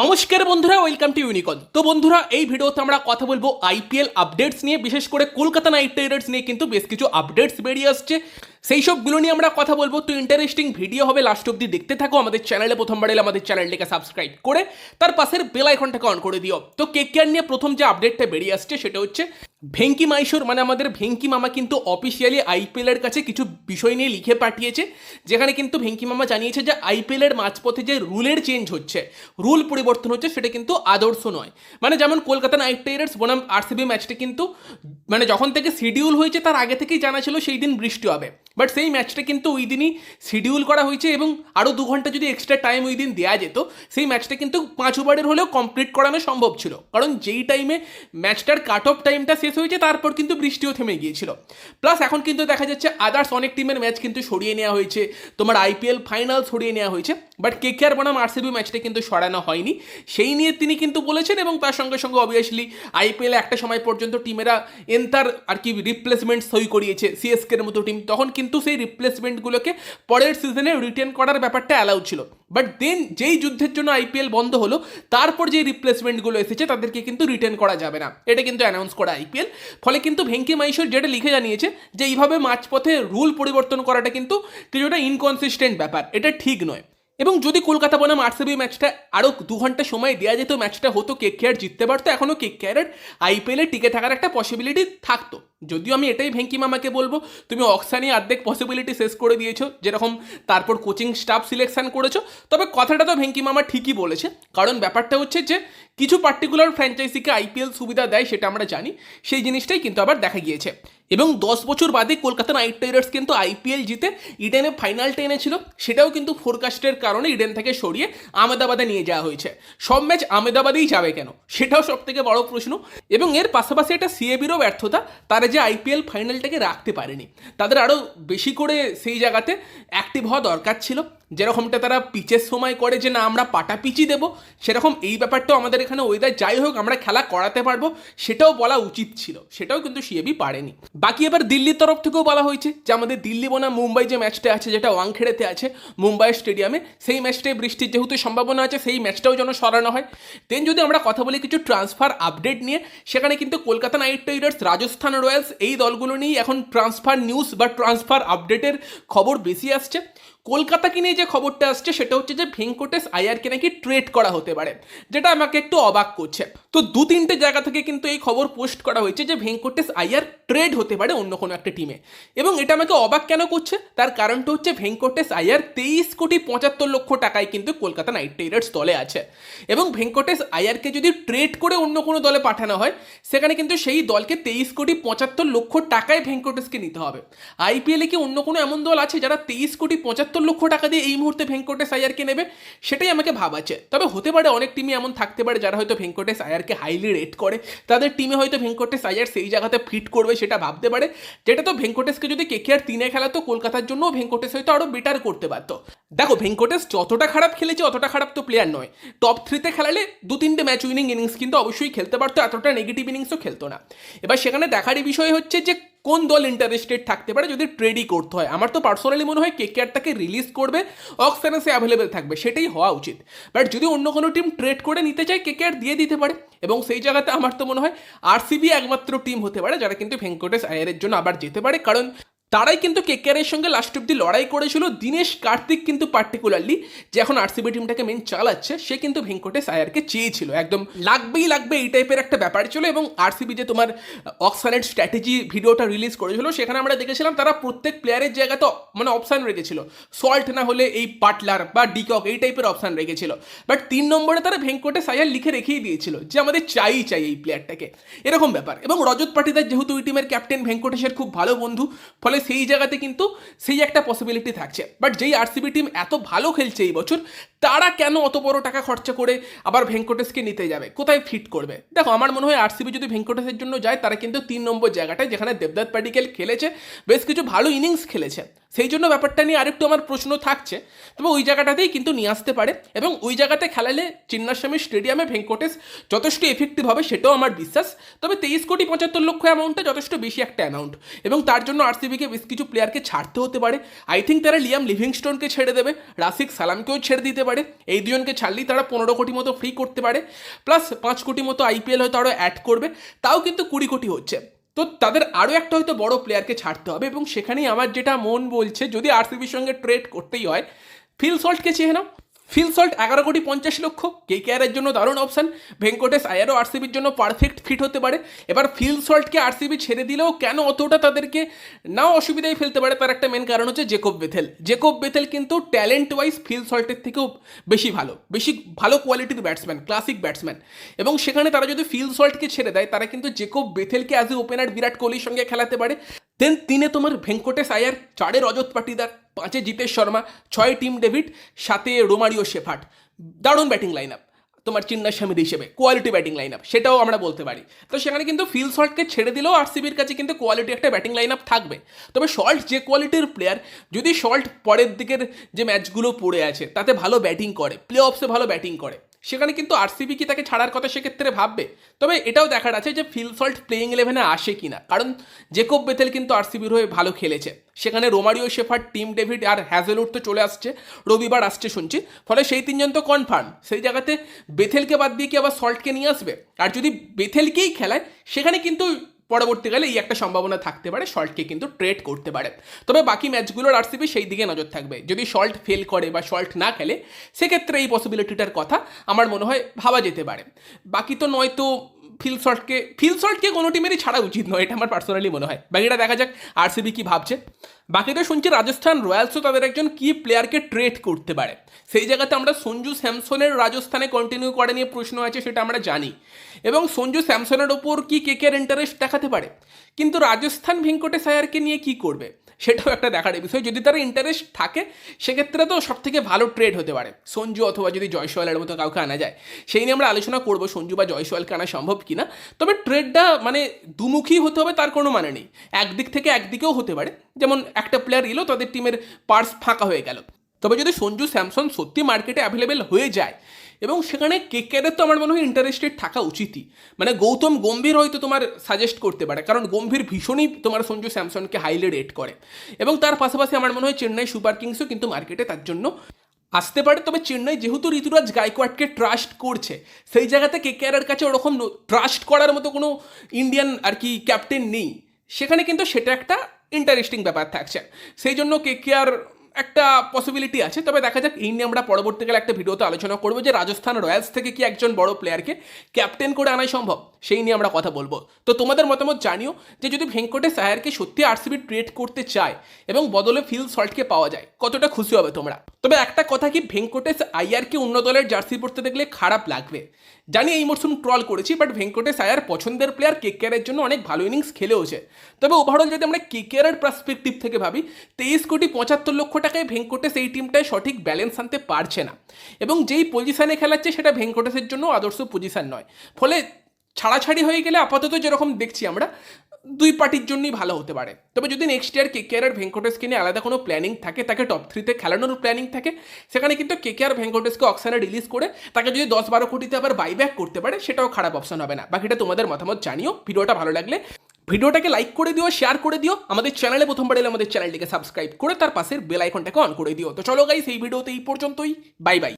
নমস্কার বন্ধুরা welcome to ইউনিকন তো বন্ধুরা, এই ভিডিওতে আমরা কথা বলব আইপিএল আপডেটস নিয়ে, বিশেষ করে কলকাতা নাইট রাইডার্স নিয়ে কিন্তু বেশ কিছু আপডেটস বেরিয়ে আসছে। সেই সবগুলো নিয়ে আমরা কথা বলব। তো ইন্টারেস্টিং ভিডিও হবে লাস্ট অব্দি দেখতে থাকো। আমাদের চ্যানেলে প্রথমবার এলে আমাদের চ্যানেলটিকে সাবস্ক্রাইব করে তার পাশের বেল আইকনটাকে অন করে দিও। তো কেকেআর নিয়ে প্রথম যে আপডেটটা বেরিয়ে আসছে সেটা হচ্ছে ভেঙ্কি মাইশোর মানে আমাদের ভেঙ্কি মামা কিন্তু অফিসিয়ালি আইপিএল এর কাছে কিছু বিষয় নিয়ে লিখে পাঠিয়েছে, যেখানে কিন্তু ভেঙ্কি মামা জানিয়েছে যে আইপিএল এর মাঝপথে যে রুলের চেঞ্জ হচ্ছে রুল পরিবর্তন হচ্ছে সেটা কিন্তু আদর্শ নয়। মানে যেমন কলকাতা নাইট রাইডার্স বনাম আরসিবি ম্যাচটা কিন্তু মানে যখন থেকে শিডিউল হয়েছে তার আগে থেকেই জানা ছিল সেই দিন বৃষ্টি হবে। বাট সেই ম্যাচটা কিন্তু ওই দিনই শিডিউল করা হয়েছে এবং আরও দু ঘণ্টা যদি এক্সট্রা টাইম ওই দিন দেওয়া যেত, সেই ম্যাচটা কিন্তু পাঁচ ওভারের হলেও কমপ্লিট করানো সম্ভব ছিল। কারণ যেই টাইমে ম্যাচটার কাট অফ টাইমটা শেষ হয়েছে, তারপর কিন্তু বৃষ্টিও থেমে গিয়েছিল। প্লাস এখন কিন্তু দেখা যাচ্ছে আদার্স অনেক টিমের ম্যাচ কিন্তু সরিয়ে নেওয়া হয়েছে। তোমার আইপিএল ফাইনাল সরিয়ে নেওয়া হয়েছে। বাট কে কে আর বনাম আরসিবি ম্যাচটা কিন্তু সরানো হয়নি। সেই নিয়ে তিনি কিন্তু বলেছেন এবং তার সঙ্গে সঙ্গে অবভিয়াসলি আইপিএল একটা সময় পর্যন্ত টিমেরা এন্তার আর কি রিপ্লেসমেন্ট সই করিয়েছে। সিএসকের মতো টিম তখন কিন্তু সেই রিপ্লেসমেন্টগুলোকে পরের সিজনে রিটেন করার ব্যাপারটা অ্যালাউ ছিল। বাট দেন যেই যুদ্ধের জন্য আইপিএল বন্ধ হলো, তারপর যেই রিপ্লেসমেন্টগুলো এসেছে, তাদেরকে কিন্তু রিটেন করা যাবে না। এটা কিন্তু অ্যানাউন্স করা আইপিএল ফলে কিন্তু ভেঙ্কি মাইশোর যেটা লিখে জানিয়েছে, যে এইভাবে মাঝপথে রুল পরিবর্তন করাটা কিন্তু কিছুটা ইনকনসিস্টেন্ট ব্যাপার। এটা ঠিক নয়। এবং যদি কলকাতা বনাম আরসিবি ম্যাচটা আরও দু ঘণ্টা সময় দেওয়া যেত, ম্যাচটা হতো কে কে আর জিততে পারতো এখনও কে কে আর আইপিএলে টিকে থাকার একটা পসিবিলিটি থাকতো। যদিও আমি এটাই ভেঙ্কি মামাকে বলব, তুমি অক্সানি অর্ধেক পসিবিলিটি শেষ করে দিয়েছ, যেরকম তারপর কোচিং স্টাফ সিলেকশন করেছ। তবে কথাটা তো ভেঙ্কি মামা ঠিকই বলেছে, কারণ ব্যাপারটা হচ্ছে যে কিছু পার্টিকুলার ফ্র্যাঞ্চাইজিকে আইপিএল সুবিধা দেয়, সেটা আমরা জানি, সেই জিনিসটাই কিন্তু আবার দেখা গিয়েছে। এবং দশ বছর বাদে কলকাতা নাইট রাইডার্স কিন্তু আইপিএল জিতে ইডেনে ফাইনাল টেনে ছিল। সেটাও কিন্তু ফোরকাস্টের কারণে ইডেন থেকে সরিয়ে আমেদাবাদে নিয়ে যাওয়া হয়েছে। সব ম্যাচ আমেদাবাদেই যাবে কেন? সেটাও সব থেকে বড় প্রশ্ন। এবং এর পাশাপাশি একটা সিএবিরও ব্যর্থতা, তারা যে আইপিএল ফাইনালটাকে রাখতে পারেনি। তাদের আরও বেশি করে সেই জায়গাতে অ্যাক্টিভ হওয়া দরকার ছিল। যেরকমটা তারা পিচের সময় করে যে না, আমরা পাটা পিচি দেবো, সেরকম এই ব্যাপারটাও আমাদের এখানে ওয়েদার যাই হোক, আমরা খেলা করাতে পারব, সেটাও বলা উচিত ছিল, সেটাও কিন্তু সিএবি পারেনি। বাকি এবার দিল্লির তরফ থেকেও বলা হয়েছে যে, আমাদের দিল্লি বনাম মুম্বাই যে ম্যাচটা আছে, যেটা ওয়াংখেড়েতে আছে, মুম্বাই স্টেডিয়ামে, সেই ম্যাচটায় বৃষ্টির যেহেতু সম্ভাবনা আছে, সেই ম্যাচটাও যেন সরানো হয়। দেন যদি আমরা কথা বলি কিছু ট্রান্সফার আপডেট নিয়ে, সেখানে কিন্তু Kolkata Knight Riders Rajasthan Royals এই দলগুলো নিয়েই এখন ট্রান্সফার নিউজ বা ট্রান্সফার আপডেটের খবর বেশি আসছে। কলকাতাকে নিয়ে যে খবরটা আসছে, সেটা হচ্ছে যে ভেঙ্কটেশ আয়ারকে নাকি ট্রেড করা হতে পারে, যেটা আমাকে একটু অবাক করছে। তো দু তিনটে জায়গা থেকে কিন্তু এই খবর পোস্ট করা হয়েছে যে ভেঙ্কটেশ আয়ার ট্রেড হতে পারে অন্য কোনো একটা টিমে এবং এটা আমাকে অবাক কেন করছে? তার কারণটা হচ্ছে ভেঙ্কটেশ আয়ার তেইশ কোটি পঁচাত্তর লক্ষ টাকায় কিন্তু কলকাতা নাইট রাইডার্স দলে আছে। এবং ভেঙ্কটেশ আয়ারকে যদি ট্রেড করে অন্য কোনো দলে পাঠানো হয়, সেখানে কিন্তু সেই দলকে তেইশ কোটি পঁচাত্তর লক্ষ টাকায় ভেঙ্কটেশকে নিতে হবে। আইপিএলে কি অন্য কোনো এমন দল আছে যারা তেইশ কোটি পঁচাত্তর লক্ষ টাকা দিয়ে এই মুহূর্তে ভেঙ্কটেশ আয়ারকে নেবে? সেটাই আমাকে ভাবাচ্ছে। তবে হতে পারে অনেক টিমই এমন থাকতে পারে যারা হয়তো ভেঙ্কটেশ আয়ারকে হাইলি রেট করে। তাদের টিমে হয়তো ভেঙ্কটেশ আয়ার সেই জায়গাতে ফিট করবে সেটা ভাবতে পারে। যেটা তো ভেঙ্কটেশকে যদি কেকেআর তিনে খেলাতো কলকাতার জন্য ভেঙ্কটেশ হয়তো আরও বেটার করতে পারতো দেখো, ভেঙ্কটেশ যতটা খারাপ খেলেছে, অতটা খারাপ তো প্লেয়ার নয়। টপ থ্রিতে খেলালে দু তিনটে ম্যাচ উইনিং ইনিংস কিন্তু অবশ্যই খেলতে পারতো, এতটা নেগেটিভ ইনিংসও খেলতো না। এবার সেখানে দেখারই বিষয় হচ্ছে যে, কোন দল ইন্টারেস্টেড থাকতে পারে যদি ট্রেডই করতে হয়? আমার তো পার্সোনালি মনে হয় কে আর তাকে রিলিজ করবে অক্সেনে সে অ্যাভেলেবেল থাকবে, সেটাই হওয়া উচিত। বাট যদি অন্য কোনো টিম ট্রেড করে নিতে চায় কে আর দিয়ে দিতে পারে। এবং সেই জায়গাতে আমার তো মনে হয় আরসিবি একমাত্র টিম হতে পারে যারা কিন্তু ভেঙ্কটেশ আয়ারের জন্য আবার যেতে পারে। কারণ তারাই কিন্তু কেকেআরের সঙ্গে লাস্ট অব্দি লড়াই করেছিল। দিনেশ কার্তিক কিন্তু পার্টিকুলারলি যে এখন আরসিবি টিমটাকে মেন চালাচ্ছে, সে কিন্তু ভেঙ্কটেশ আয়ারকে চেয়েছিল। একদম লাগবেই লাগবে এই টাইপের একটা ব্যাপার ছিল এবং আরসিবি যে তোমার অক্সানের স্ট্র্যাটেজি ভিডিওটা রিলিজ করেছিল, সেখানে আমরা দেখেছিলাম তারা প্রত্যেক প্লেয়ারের জায়গাতে মানে অপশান রেখেছিল। সল্ট না হলে এই পাটলার বা ডিকক এই টাইপের অপশান রেখেছিল। বাট তিন নম্বরে তারা ভেঙ্কটেশ আয়ার লিখে রেখেই দিয়েছিল যে আমাদের চাই চাই এই প্লেয়ারটাকে এরকম ব্যাপার। এবং রজত পাটিদার যেহেতু ওই টিমের ক্যাপ্টেন ভেঙ্কটেশের খুব ভালো বন্ধু, ফলে সেই জায়গাতে কিন্তু সেই একটা পসিবিলিটি থাকছে। বাট যেই আরসিবি টিম এত ভালো খেলছে এই বছর, তারা কেন অত বড় টাকা খরচা করে আবার ভেঙ্কটেশকে নিতে যাবে? কোথায় ফিট করবে? দেখো, আমার মনে হয় আরসিবি যদি ভেঙ্কটেশের জন্য যায়, তারা কিন্তু তিন নম্বর জায়গাটায়, যেখানে দেবদত্ত পাডিকেল খেলেছে, বেশ কিছু ভালো ইনিংস খেলেছে। সেই জন্য ব্যাপারটা নিয়ে আরেকটু আমার প্রশ্ন থাকছে। তবে ওই জায়গাটাতেই কিন্তু নিয়ে আসতে পারে এবং ওই জায়গাতে খেলালে চিন্নাস্বামী স্টেডিয়ামে ভেঙ্কটেশ যথেষ্ট এফেক্টিভ হবে সেটাও আমার বিশ্বাস। তবে তেইশ কোটি পঁচাত্তর লক্ষ অ্যামাউন্টটা যথেষ্ট বেশি একটা অ্যামাউন্ট এবং তার জন্য আরসিবিকে বেশ কিছু প্লেয়ারকে ছাড়তে হতে পারে। আই থিঙ্ক তারা লিয়াম লিভিংস্টোনকে ছেড়ে দেবে রাসিক সালামকেও ছেড়ে দিতে পারে। এই দুজনকে ছাড়লেই তারা পনেরো কোটি মতো ফ্রি করতে পারে। প্লাস পাঁচ কোটি মতো আইপিএল হয়তো আরও অ্যাড করবে। তাও কিন্তু কুড়ি কোটি হচ্ছে। তো তাদের আরও একটা হয়তো বড় প্লেয়ারকে ছাড়তে হবে এবং সেখানেই আমার যেটা মন বলছে, যদি আরসিবির সঙ্গে ট্রেড করতেই হয় ফিল সল্টকে চেয়ে নাও। ফিল সল্ট এগারো কোটি পঞ্চাশ লক্ষ। কে কেয়ারের জন্য দারুণ অপশান ভেঙ্কটেশ আয়ারও আরসিবির জন্য পারফেক্ট ফিট হতে পারে। এবার ফিল সল্টকে আরসিবি ছেড়ে দিলেও কেন অতটা তাদেরকে নাও অসুবিধায় ফেলতে পারে? তার একটা মেন কারণ হচ্ছে জেকব বেথেল জেকব বেথেল কিন্তু ট্যালেন্ট ওয়াইজ ফিল সল্টের থেকেও বেশি ভালো। বেশি ভালো কোয়ালিটির ব্যাটসম্যান ক্লাসিক ব্যাটসম্যান এবং সেখানে তারা যদি ফিল সল্টকে ছেড়ে দেয়, তারা কিন্তু জেকব বেথেলকে অ্যাজ এ ওপেনার বিরাট কোহলির সঙ্গে খেলাতে পারে। দেন তিনে তোমার ভেঙ্কটেশ আয়ার চারে রজত পাটিদার। পাঁচে জিতেশ শর্মা, ছয় টিম ডেভিড, সাতে রোমারিও শেফাট দারুণ ব্যাটিং লাইন আপ তোমার চিন্নাস্বামীর হিসেবে কোয়ালিটি ব্যাটিং লাইন আপ সেটাও আমরা বলতে পারি। তো সেখানে কিন্তু ফিল শল্টকে ছেড়ে দিলেও আরসিবির কাছে কিন্তু কোয়ালিটি একটা ব্যাটিং লাইন আপ থাকবে। তবে শল্ট যে কোয়ালিটির প্লেয়ার যদি শল্ট পরের দিকের যে ম্যাচগুলো পড়ে আছে, তাতে ভালো ব্যাটিং করে প্লে অফসে ভালো ব্যাটিং করে সেখানে কিন্তু আরসিবি কি তাকে ছাড়ার কথা সেক্ষেত্রে ভাববে? তবে এটাও দেখার আছে যে ফিলসল্ট প্লেইং ইলেভেনে আসে কিনা। কারণ জেকব বেথেল কিন্তু আরসিবির হয়ে ভালো খেলেছে। সেখানে রোমারিও শেফার টিম ডেভিড আর হ্যাজেলউড তো চলে আসছে। রবিবার আসছে শুনছি। ফলে সেই তিনজন তো কনফার্ম সেই জায়গাতে বেথেলকে বাদ দিয়ে কি আবার সল্টকে নিয়ে আসবে? আর যদি বেথেলকেই খেলায়, সেখানে কিন্তু পরবর্তীকালে এই একটা সম্ভাবনা থাকতে পারে শল্টকে কিন্তু ট্রেড করতে পারে। তবে বাকি ম্যাচগুলোর আরসিবি সেই দিকে নজর থাকবে। যদি শল্ট ফেল করে বা শল্ট না খেলে, সেক্ষেত্রে এই পসিবিলিটিটার কথা আমার মনে হয় ভাবা যেতে পারে। বাকি তো নয়তো ফিল শল্টকে ফিল শল্টকে কোনো টিমেরই ছাড়া উচিত নয়, এটা আমার পার্সোনালি মনে হয়। বাকিটা দেখা যাক আরসিবি কি ভাবছে। বাকিটা শুনছি রাজস্থান রয়্যালসও তাদের একজন কি প্লেয়ারকে ট্রেড করতে পারে। সেই জায়গাতে আমরা সঞ্জু স্যামসনের রাজস্থানে কন্টিনিউ করে নিয়ে প্রশ্ন আছে, সেটা আমরা জানি। এবং সঞ্জু স্যামসনের ওপর কি কে কে ইন্টারেস্ট দেখাতে পারে? কিন্তু রাজস্থান ভেঙ্কটেশ আয়ারকে নিয়ে কি করবে? সেটাও একটা দেখার বিষয়। যদি তার ইন্টারেস্ট থাকে, সেক্ষেত্রে তো সব থেকে ভালো ট্রেড হতে পারে। সঞ্জু অথবা যদি জয়সওয়ালের মতো কাউকে আনা যায়, সেই নিয়ে আমরা আলোচনা করব সঞ্জু বা জয়সওয়ালকে আনা সম্ভব কিনা। তবে ট্রেডটা মানে দুমুখী হতে হবে, তার কোনো মানে নেই। একদিক থেকে একদিকেও হতে পারে। যেমন একটা প্লেয়ার এলো, তাদের টিমের পার্স ফাঁকা হয়ে গেল। তবে যদি সঞ্জু স্যামসন সত্যি মার্কেটে অ্যাভেলেবেল হয়ে যায়, এবং সেখানে কেকেদের তো আমার মনে হয় ইন্টারেস্টেড থাকা উচিতই। মানে গৌতম গম্ভীর হয়তো তোমার সাজেস্ট করতে পারে, কারণ গম্ভীর ভীষণই তোমার সঞ্জু স্যামসনকে হাইলি রেট করে। এবং তার পাশাপাশি আমার মনে হয় চেন্নাই সুপার কিংসও কিন্তু মার্কেটে তার জন্য আসতে পারে। তবে চেন্নাই যেহেতু ঋতুরাজ গায়কোয়াডকে ট্রাস্ট করছে, সেই জায়গাতে কে কেকেআরের কাছে ওরকম ট্রাস্ট করার মতো কোনো ইন্ডিয়ান আর কি ক্যাপ্টেন নেই। সেখানে কিন্তু সেটা একটা ইন্টারেস্টিং ব্যাপার থাকছে। সেই জন্য কে কেকেআর একটা পসিবিলিটি আছে। তবে দেখা যাক, এই নিয়ে আমরা পরবর্তীকালে একটা ভিডিওতে আলোচনা করব যে রাজস্থান রয়্যালস থেকে কি একজন বড় প্লেয়ারকে ক্যাপ্টেন করে আনাই সম্ভব? সেই নিয়ে আমরা কথা বলব। তো তোমাদের মতামত জানিও যে যদি ভেঙ্কটেশ আয়ারকে সত্যি আরসিবি ট্রেড করতে চায় এবং বদলে ফিল সল্টকে পাওয়া যায়, কতটা খুশি হবে তোমরা? তবে একটা কথা কি ভেঙ্কটেশ আয়ারকে অন্য দলের জার্সি পরতে দেখলে খারাপ লাগবে? জানি এই মরশুম ট্রল করেছি বাট ভেঙ্কটেশ আয়ার পছন্দের প্লেয়ার কেকেআরের জন্য অনেক ভালো ইনিংস খেলেওছে। তবে ওভারঅল যদি আমরা কেকেআরের পার্সপেক্টিভ থেকে ভাবি, তেইশ কোটি পঁচাত্তর লক্ষ টাকায় ভেঙ্কটেশ এই টিমটায় সঠিক ব্যালেন্স আনতে পারছে না। এবং যেই পজিশানে খেলাচ্ছে, সেটা ভেঙ্কটেশের জন্য আদর্শ পজিশান নয়। ফলে ছাড়াছাড়ি হয়ে গেলে আপাতত যেরকম দেখছি আমরা দুই পার্টির জন্যই ভালো হতে পারে। তবে যদি নেক্সট ইয়ার কে কেকেআর আর ভেঙ্কটেশকে নিয়ে আলাদা কোনো প্ল্যানিং থাকে, তাকে টপ থ্রিতে খেলানোর প্ল্যানিং থাকে, সেখানে কিন্তু কে কেকেআর ভেঙ্কটেশকে অকশানে রিলিজ করে তাকে যদি দশ বারো কোটিতে আবার বাইব্যাক করতে পারে, সেটাও খারাপ অপশন হবে না। বাকিটা তোমাদের মতামত জানিও, ভিডিওটা ভালো লাগলে ভিডিওটাকে লাইক করে দিও শেয়ার করে দিও, আমাদের চ্যানেলে প্রথমবার এলে আমাদের চ্যানেলটিকে সাবস্ক্রাইব করে তার পাশের বেল আইকনটাকে অন করে দিও। তো চলো গাইস এই ভিডিওতে এই পর্যন্তই বাই বাই